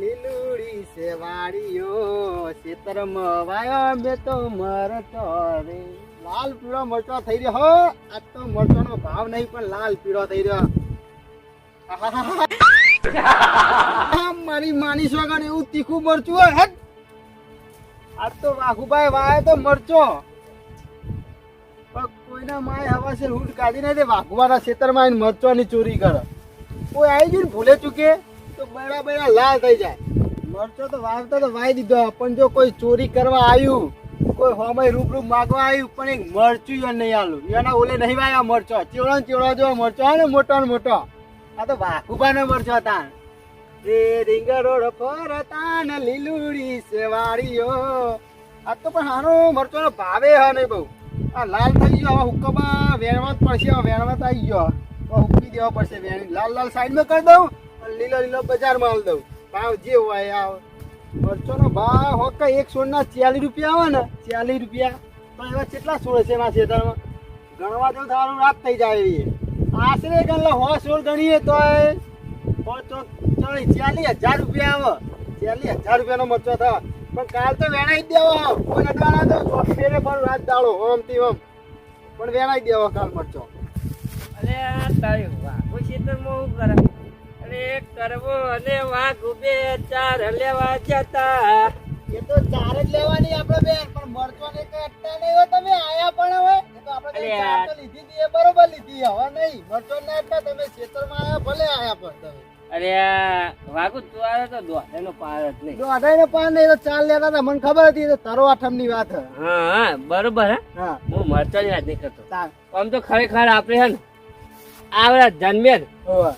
લીલુડી છે વાડીઓ ખેતરમાં વાયો બે તો મરતો રે લાલ પીળો મરચો થઈ રહ્યો, હો. આ તો મરચોનો ભાવ નહીં, પણ લાલ પીળો થઈ રહ્યો. મારી માની સોગન એવું તીખું મરચું હોય હેટ આજ તો વાઘુભાઈ વાય તો મરચો. પણ કોઈના માય હવા છે હુડ કાઢી નથી વાઘુવાના ખેતરમાં આવીને મરચોની ચોરી કરે. કોઈ આવી ગયું ભૂલે ચૂકે? તો બડા લાલ થઈ જાય. મરચો તો વાવતા તો વાવી દીધો. પણ જો કોઈ ચોરી કરવા આવ્યું, કોઈ હોમય રૂપ માગવા આવ્યું, પણ એક મરચું નહીં આલું. એના ઓલે નહીં વાયા મરચો. ચેવડો ચેવડો જો મરચો ને મોટો ને મોટો. આ તો વાઘુબાનો મરચો હતા. રે રીંગરોડ ફરતા ને લીલુડી સેવાળીઓ. આ તો પણ હારો મરચોનો ભાવે હ નહીં બહુ. આ લાલ થઈ ગયો હવે હુક્કામાં વેણવા પડશે વેણવા આવી ગયો. હુકી દેવા પડશે વેણી. લાલ લાલ સાઈડમાં કરી દઉં. લીલો લીલો બજારમાં માલ દઉં. ભાવ જે હોય આ મરચોનો ભાવ હોકા એક સોળના ચાલીસ રૂપિયા આવે ને, ચાલીસ રૂપિયા. તો એવા કેટલા સોળ છે એના ખેતરમાં ગણવા જેવું થવાનું રાત થઈ જાય એવી. આશરે ગણલા હો સોળ ગણીએ તો ચાલીસ હજાર રૂપિયા આવે. ચાલીસ હજાર રૂપિયાનો મરચો થાય પણ કાલ તો વેણાઈ દેવો. કોઈ અડવાના તો ફેરે ફરું રાત દાડો ઓમથી ઓમ પણ વેણાઈ દેવો કાલ મરચો. અરે તારી તારી કોઈ ખેતરમાં હું કરે અરે કરવો અને વાઘ બે ચાર લેવા જતા. એ તો ચાર જ લેવાની આપણે બેન પણ મરચો ને કઈ અટતા નહીં હોય તમે આયા પણ હવે. એ તો આપણે ચાર તો લીધી હતી એ બરોબર લીધી હવે નહીં. મરચો ના અટતા તમે ખેતરમાં આયા ભલે આયા પણ તમે. અરે વાઘુ તું તો દોડે પાર જ નહીં. અઢાઈ પાન નહીં તો ચાર લેતા હતા. મને ખબર હતી તો તરો આઠમની વાત હે. હા બરોબર હે. હા. હું મરચાની વાત નહીં કરતો. આમ તો ખરેખર આપણે હે ને આવડા જન્મે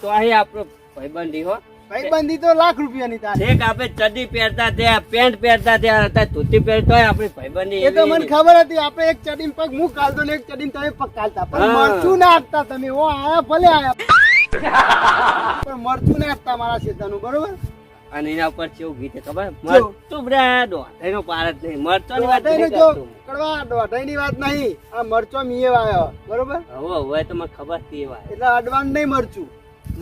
તો અહીં આપણો ભાઈબંધી હો. ભાઈબંધી તો લાખ રૂપિયાની તાર. છેક આપણે ચડ્ડી પહેરતા થયા પેન્ટ પહેરતા થયા હતા ધોતી પહેરતો હોય આપણી ભાઈબંધી એ તો મને ખબર હતી આપણે એક ચડીને પગ હું કાલતો ને એક ચડીને તમે પગ કાલતા પણ મરચું ના આપતા તમે. ઓ આયા ભલે આયા. પણ મરચું ના આપતા મારા ખેતરનું બરોબર? અને એના ઉપર કેવું ગીત ખબર? મરચું બ્રા દોઢાઈનો પાર જ નહીં. મરચો ની વાત નહીં કરતો. કડવા દોઢાઈની વાત નહીં. આ મરચો મીએ વાયો બરોબર? હવે હવે તો મને ખબર છે એ વાત એટલે અડવાન નહીં મરચું.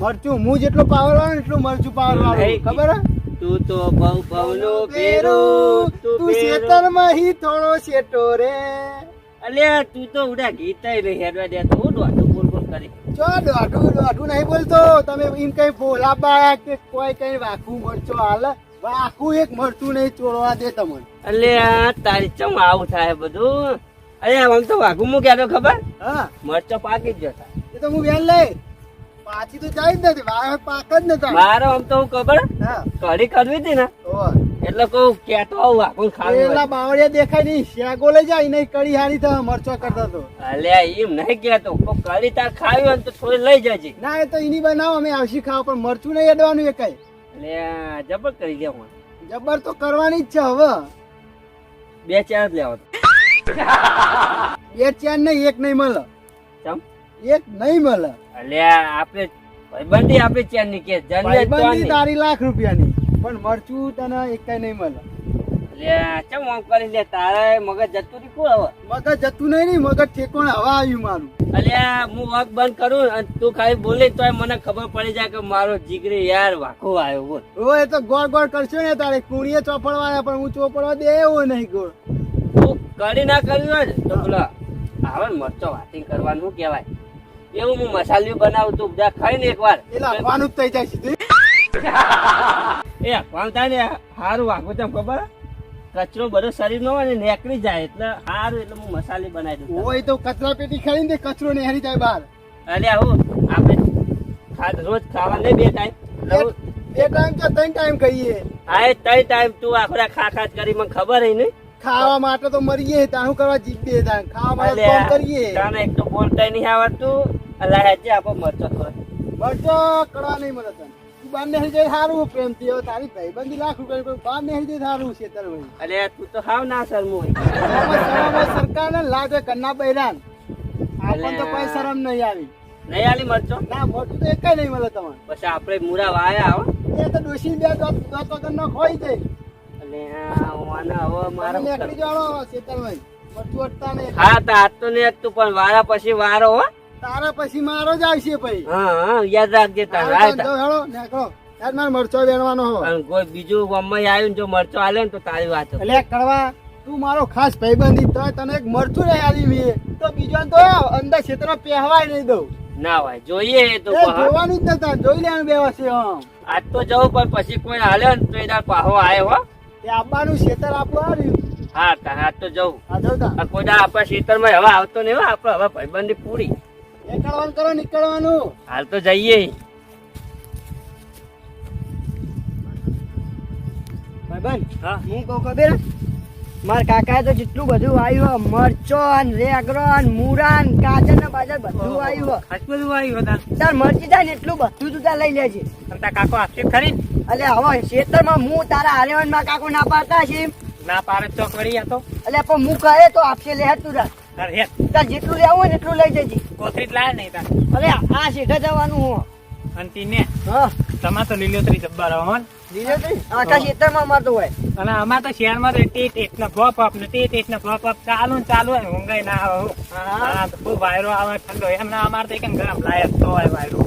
મરચું હું જેટલો પાવર વાળો એટલું મરચું પાવર વાળો. ખબર તું તો બહુ બહુનો પેરું તું. ખેતરમાં હી થોડો શેટો રે. અલ્યા તું તો ઉડા ગીતાય નહીં હેડવા દે તો હું દોઢું બોલ બોલ કરી. ચો દોઢું દોઢું નહીં બોલતો. તમે એમ કઈ બોલાબા કે કોઈ કઈ વાખું મરચો હાલ. વાખું એક મરચું નહીં ચોરવા દે તમને. અલ્યા તારી ચમ આવું થાય બધું? અરે આમ તો વાઘું મૂક્યા તો ખબર? હા. મરચો પાકી જ જતા. એ તો હું વેલ લઈ. પાછી તો જાય જ નથી. વાહ પાક જ નતા મારો આમ તો હું ખબર? કઢી કરવી હતી ને? એટલે કહું કેતો આવું આખું ખાવી એલા બાવળિયા દેખાય નહીં. શેગો લઈ જાય નહીં કડી હારી તો મરચો કરતો તો. અલે એમ નહીં કેતો. કો કઢી તાર ખાવી હોય તો થોડી લઈ જજે. ના એ તો એની બનાવો અમે આવશી ખાવ પણ મરચું નહીં અડવાનું એ કઈ. અલ્યા જબર કરી દે હું. જબર તો કરવાની જ છે હવે. બે ચાર જ લેવા બે ચાર નહીં એક નહીં મળે. ચમ? એક નહીં મળે. અલ્યા આપણે ભાઈબંધી આપણે ચેનની કે ભાઈબંધી તારી લાખ રૂપિયાની પણ મરચું તને એક કઈ નહીં મળે. અલ્યા ચમ આમ કરી લે તારે મગજ જતું રીકું હવે? મગજ જતું નહીં નહીં મગજ ઠેકોણ હવા આવ્યું મારું. અલ્યા હું વક બંધ કરું અને તું ખાલી બોલી તોય મને ખબર પડી જાય કે મારો જીગરી યાર વાખો આવ્યો બોલ. ઓ એ તો ગોળ ગોળ કરશો ને તારે કુણીએ ચોપડવા પણ હું ચોપડવા દે એવો નહીં ગોળ. તું કરી ના કર્યું હોય ને તો બોલા આવે મરચો વાટિંગ કરવાનું કેવાય. કહેવાય એવું હું મસાલિયું બનાવું તું બધા ખાઈ ને એકવાર. એટલે જ થઈ જાય સીધું એ થાય ને સારું વાગો તેમ ખબર? કચરો બધો શરીર નો હોય ને નીકળી જાય એટલે સારું એટલે હું મસાલી બનાવી દઉં હોય તો કચરા પેટી ખાઈ ને કચરો ને હેરી જાય બહાર. અલ્યા આવું આપણે રોજ ખાવા નહીં બે ટાઈમ બે ટાઈમ તો ત્રણ ટાઈમ કહીએ. હા એ ત્રણ ટાઈમ તું આખરા ખા ખા જ કરી મને ખબર હે નહીં. ખાવા માટે તો મરીએ તારું કરવા જીતે ત્યાં ખાવા માટે કરીએ. એક તો બોલતા નહીં આવડતું. અલ્યા હેજે આપો મરચો તો મરચો કડવા નહીં મળે તને. તું બાર ને સારું પ્રેમથી હવે તારી ભાઈબંધી લાખ રૂપિયા કોઈ બાર ને હરી સારું છે તાર ભાઈ. અલ્યા તું તો હાવ ના શરમું. હોય સરકાર ને લાગે કન્ના બૈરાન. આપણ તો કોઈ શરમ નહીં આવી. નહીં આલી મરચો? ના મોટું તો એકાય નહીં મળે તમને પછી આપણે મુરા વાયા હો. એ તો ડોશી બે દોત દોત વગરનો ખોઈ જાય અલ્યા ઓને હવે મારો નીકળી જાણો શેતરભાઈ. મરચું અટતા નહીં હા તો આજ તો નહીં તું પણ વારા પછી વારો હો. તારા પછી મારો જ આવશે ભાઈ. હા હા યાદ રાખજે તારા હાલો, હેળો, નીકળો. યાર મારે મરચો વેણવાનો હો અને કોઈ બીજું ગામમાં આવ્યું ને જો મરચો આલે ને તો તારી વાત એટલે કરવા તું મારો ખાસ ભાઈબંધી તો તને એક મરચું લઈ આવી મે તો બીજો તો અંદર ક્ષેત્ર પહેવાય નહીં દઉં. ના ભાઈ જોઈએ તો જોવાનું જ નતા જોઈ લેવાનું બે વર્ષે આજ તો જવું પણ પછી કોઈ હાલ્યો ને તો એના પાહો આવ્યો હો. એ આપવાનું ક્ષેત્ર આપણું આવ્યું હા તાર આજ તો જવું. કોઈ આપણા આપણા ખેતરમાં હવે આવતો નહીં હો આપણે હવે ભાઈબંધી પૂરી. નીકળવાનું કરો નીકળવાનું. હાલ તો જઈએ. હા. હું કહું ખબર? મારા કાકાએ તો જેટલું બધું આવ્યું મરચો ને રેગરો ને મૂળા ને ને બાજર બધું આવ્યું. બધું આવ્યું તાર. મરચી જાય ને એટલું બધું તું તાર લઈ લેજે. તાર કાકો આપશે ખરી? એટલે હવે ખેતરમાં હું તારા હારેવનમાં કાકો ના પાડતા છે ના પાડે તો કરી આ તો. એટલે પણ હું કહે તો આપશે લે તું રાખ. તાર જેટલું લેવું હોય ને એટલું લઈ જજે. કોથરી લાય નહીં તાર. અરે આ સીધા જવાનું હું. અને તીને. હા. તમાર તો લીલોતરી જબ્બા રહો લીધો તો આખા ખેતરમાં મારતો હોય. અને અમાર તો શહેરમાં તો તે ટેટના ફોપ અપ ને તે અપ ચાલુ ને ચાલુ હોય ઊંઘાઈ ના આવે હા. હા. તો બહુ વાયરો આવે ઠંડો. એમ ના અમાર તો એક ગરમ લાયક તો હોય વાયરો.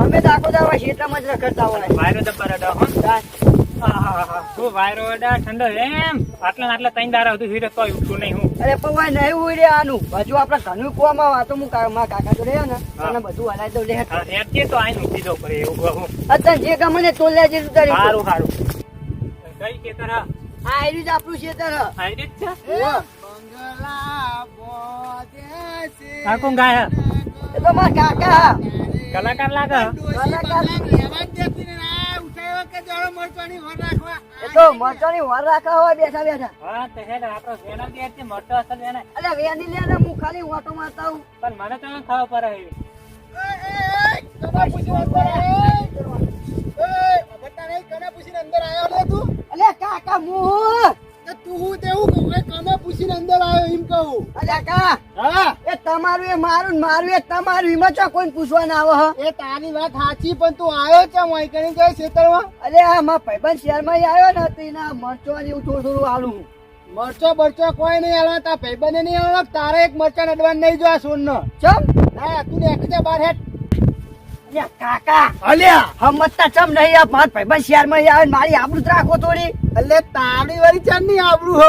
અમે તો આખો દાવા ખેતરમાં જ રખડતા હોય. વાયરો જબ્બર અડે હો. બહુ વાયરો અડે ઠંડો એમ? આટલા આટલા ત્રણ દારા હતું હીરો તોય ઉઠું નહીં હું. અરે પણ ભાઈ નહીં હોય રે આનું. હજુ આપડે ઘણું કુવામાં વાતો હું મારા કાકા જોડે હે. ને અને બધું હલાઈ દઉં લે. હા, તો પડે એવું હું. અત્યારે જે ગમે ને તો લેજે તું તારી સારું સારું કઈ ખેતર? હા આ જ આપણું ખેતર. હે. જ છે. બંગલા બોધે છે ગાય? એ તો મારા કાકા. કલાકાર લાગે? કલાકાર. કે જોડો મરચાની વર રાખવા. એ તો મરચાની વાર રાખા હોય બેઠા બેઠા. હા તો હેડ આપણો વેના બે છે મોટો અસર વેના અરે વેની લે ને હું ખાલી ઓટો મારતા હું પણ મને તો ખાવા અંદર આવ્યો એ બટા નહીં કના પૂછીને અંદર આયો લે તું. અલે કાકા હું કે તું તેવું કહું? પૂછીને અંદર આવ્યો એમ કહું. અલે હા? એ તમારું એ મારું મારું એ તમારું એમાં ચો કોઈ પૂછવા ના આવે હ? એ તારી વાત સાચી પણ તું આવ્યો છે જાય ખેતરમાં? અરે આ મારા ભાઈબંધ શહેરમાં આવ્યો ને તો એના મરચો ને એવું થોડું થોડું આલું મરચો બરચો કોઈ નહીં હાલવા તા ભાઈબંધે નહીં હાલવા તારે એક મરચા અડવાન નહીં જો સોન નો ચમ? ના તું ને એકજે બાર હેઠ. કાકા. અલ્યા. હમતતા ચમ નહીં આ મારા ભાઈબંધ શહેરમાં આવે મારી આબરૂ રાખો થોડી. એટલે તારી વાળી ચાંદની આબરૂ હો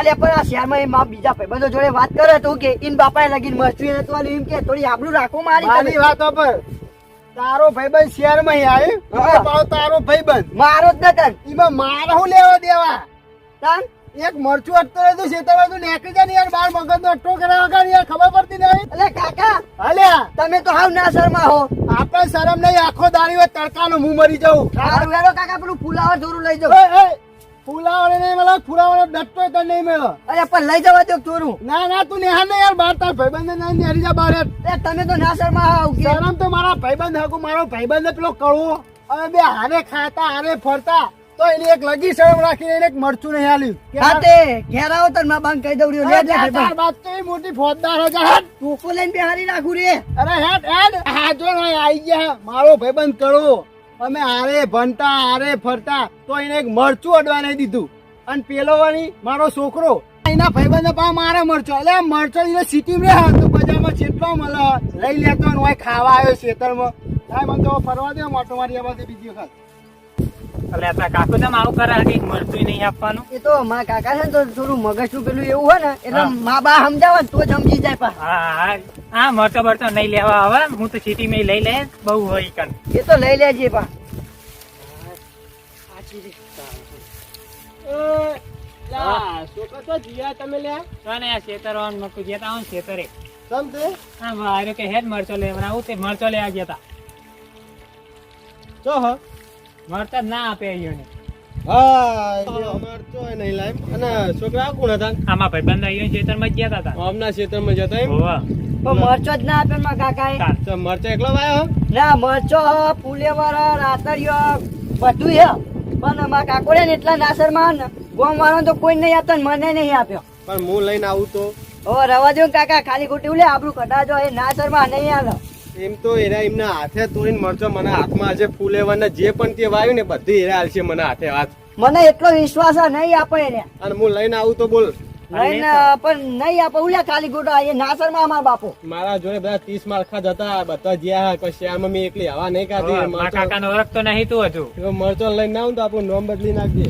અલે પણ આ શહેરમાં એ મારા બીજા ભાઈબંધો જોડે વાત કરે તો કે ઇન બાપાએ લગીન મસ્તી આલ્યું એમ કે થોડી આબરૂ રાખો મારી તારી વાતો પર તારો ભાઈબંધ શહેરમાં માં પાછો તારો ભાઈબંધ. મારો જ નતન એમાં મારા હું લેવા દેવા? તાન? એક મરચું અટતો રહેતું ખેતરમાં તું નીકળી જા ને યાર બાર મગજ નો અટકો કર્યા વગર યાર ખબર પડતી નહીં. એટલે કાકા અલ્યા તમે તો હાવ ના શરમા હો. આપણે શરમ નહીં આખો દાડી હોય તડકાનો હું મરી જાઉં. સારું હેરો કાકા પેલું ફુલાવર જોરું લઈ જાઉં. એ, નહીં મળે ફુલાવર ડટ્ટો તો નહીં મળે. અરે પણ લઈ જવા દો થોડું ના ના તું નેહા ને યાર બાર તાર ભાઈબંધ ના નેહરી જા બાર એ તમે તો ના શર્મા કે શરમ તો મારા ભાઈબંધ હકુ મારો ભાઈબંધ પેલો કળવો. હવે બે હારે ખાતા હારે ફરતા. તો એની એક લગી શરમ રાખીને એને એક મરચું નહીં આલ્યું. કે હા તે ઘેર આવો મારા બાંગ કહી દઉં રહ્યો. લે ચાર ભાઈબંધ. તો એ મોટી ફોજદાર હજા હટ ટોકો લઈને બેહારી રાખું રે. અરે હેટ હેડ. હાજો નો આઈ ગયા. મારો ભાઈબંધ કરો અમે આરે ભણતા આરે ફરતા તો એને એક મરચું અડવા નહીં દીધું. અને પેલો વળી મારો છોકરો. એના ભાઈબંધ પા મારે મરચો. એટલે મરચો એને સિટી રે તો બજારમાં છેટલો મળે. લઈ લેતો હોય ખાવા આવ્યો ખેતરમાં. સાહેબ મને તો ફરવા દે મોટો મારી આ બાજુ બીજી વખત. એટલે આપણા કાકો તમે આવું કરે કઈ મળતું નહીં આપવાનું. એ તો મારા કાકા છે ને તો થોડું મગજનું પેલું એવું હોય ને એટલે મા બા સમજાવે ને તો જ સમજી જાય પા હા હા. મરતો બરતો નહીં લેવા આવે હું તો સિટી માં લઈ લે બહુ હોય કન એ તો લઈ લેજે પા છોકરો તો જીયા તમે લ્યા. તો ને આ ખેતરો મકુ જતા આવું છેતરે સમજે હા વાયરો કે હેડ મરચો લેવા આવું તે મરચો લેવા ગયા તા. હ. મરચા ના આપે અહીંયોને મરચો નહીં લાઈમ અને છોકરા કોણ હતા? આમાં અહીંયા ખેતરમાં જ ના આપે કાકા મરચો તો મરચા એકલો વાયો ના મરચો ફૂલેવર રાતરિયો બધું હે. પણ મારા કાકોડે ને એટલા નાસરમાં ગોમ વાળો તો કોઈ નહીં આપતો મને નહીં આપ્યો. પણ હું લઈને આવું તો. હવે રવા દો કાકા ખાલી ખોટી લે આપણું કટાજો એ નાસરમાં નહીં આલો એમ તો એરા એમના હાથે તોડીને મરચો મને હાથમાં આજે ફૂલેવાના જે પણ તે વાયું ને બધું એરા હાલશે મને હાથે હાથ. મને એટલો વિશ્વાસ નહીં આપે એને. અને હું લઈને આવું તો બોલ. લઈને પણ નહીં આપે. ઉલ્યા ખાલી ગોટા એ નાસરમાં અમાર બાપો. મારા જોડે બધા ત્રીસ માળખા જ હતા બધા જ્યાં કોઈ મમ્મી એકલી હવા નહીં ઓળખતો નહીં તું હજુ. મરચો લઈને આવું તો આપણું નોમ બદલી નાખજે.